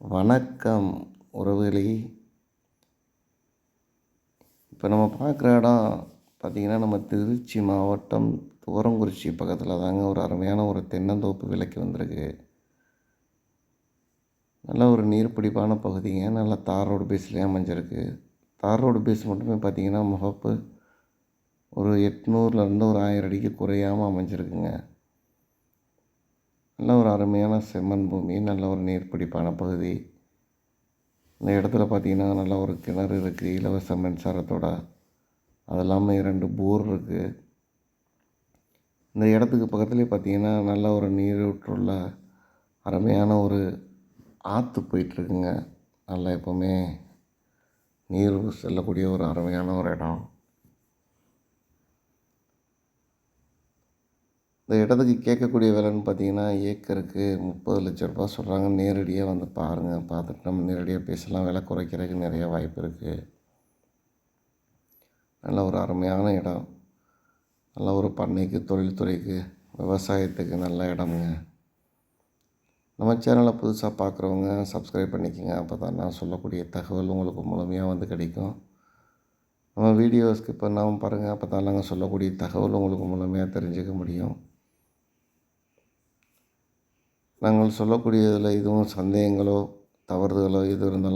வணக்கம் உறவுகளே. இப்போ நம்ம பார்க்குற இடம் பார்த்திங்கன்னா நம்ம திருச்சி மாவட்டம் துவரங்குறிச்சி பக்கத்தில் தாங்க ஒரு அருமையான ஒரு தென்னந்தோப்பு விலைக்கு வந்திருக்கு. நல்ல ஒரு நீர்ப்பிடிப்பான பகுதிங்க. நல்லா தார் ரோடு பேஸ்லேயே அமைஞ்சிருக்கு. தார் ரோடு பேஸ் மட்டுமே பார்த்திங்கன்னா முகப்பு ஒரு எட்நூறுலேருந்து ஒரு ஆயிரம் அடிக்கு குறையாமல் அமைஞ்சிருக்குங்க. நல்ல ஒரு அருமையான செம்மண் பூமி நல்ல ஒரு நீர்ப்பிடிப்பான பகுதி. இந்த இடத்துல பார்த்திங்கன்னா நல்ல ஒரு கிணறு இருக்குது இலவச மின்சாரத்தோட. அது இல்லாமல் இரண்டு போர் இருக்குது இந்த இடத்துக்கு பக்கத்துலேயே பார்த்திங்கன்னா நல்ல ஒரு நீரூற்றுள்ள அருமையான ஒரு ஆற்று போயிட்டுருக்குங்க. நல்லா எப்போவுமே நீர் செல்லக்கூடிய ஒரு அருமையான ஒரு இடம். இந்த இடத்துக்கு கேட்கக்கூடிய விலைன்னு பார்த்தீங்கன்னா ஏக்கருக்கு முப்பது லட்ச ரூபா சொல்கிறாங்க நேரடியாக வந்து பாருங்கள் பார்த்துட்டு நம்ம நேரடியாக பேசலாம். விலை குறைக்கிறதுக்கு நிறையா வாய்ப்பு இருக்குது நல்ல ஒரு அருமையான இடம். நல்ல ஒரு பண்ணைக்கு தொழில்துறைக்கு விவசாயத்துக்கு நல்ல இடமுங்க. நம்ம சேனலை புதுசாக பார்க்குறவங்க சப்ஸ்கிரைப் பண்ணிக்கோங்க. அப்போ தான் நான் சொல்லக்கூடிய தகவல் உங்களுக்கு முழுமையாக வந்து கிடைக்கும். நம்ம வீடியோ ஸ்கிப் பண்ணாமல் பாருங்கள் அப்போ தான் நாங்கள் சொல்லக்கூடிய தகவல் உங்களுக்கு முழுமையாக தெரிஞ்சுக்க முடியும். நாங்கள் சொல்லக்கூடியதில் எதுவும் சந்தேகங்களோ தவறுதலோ எது இருந்தாலும்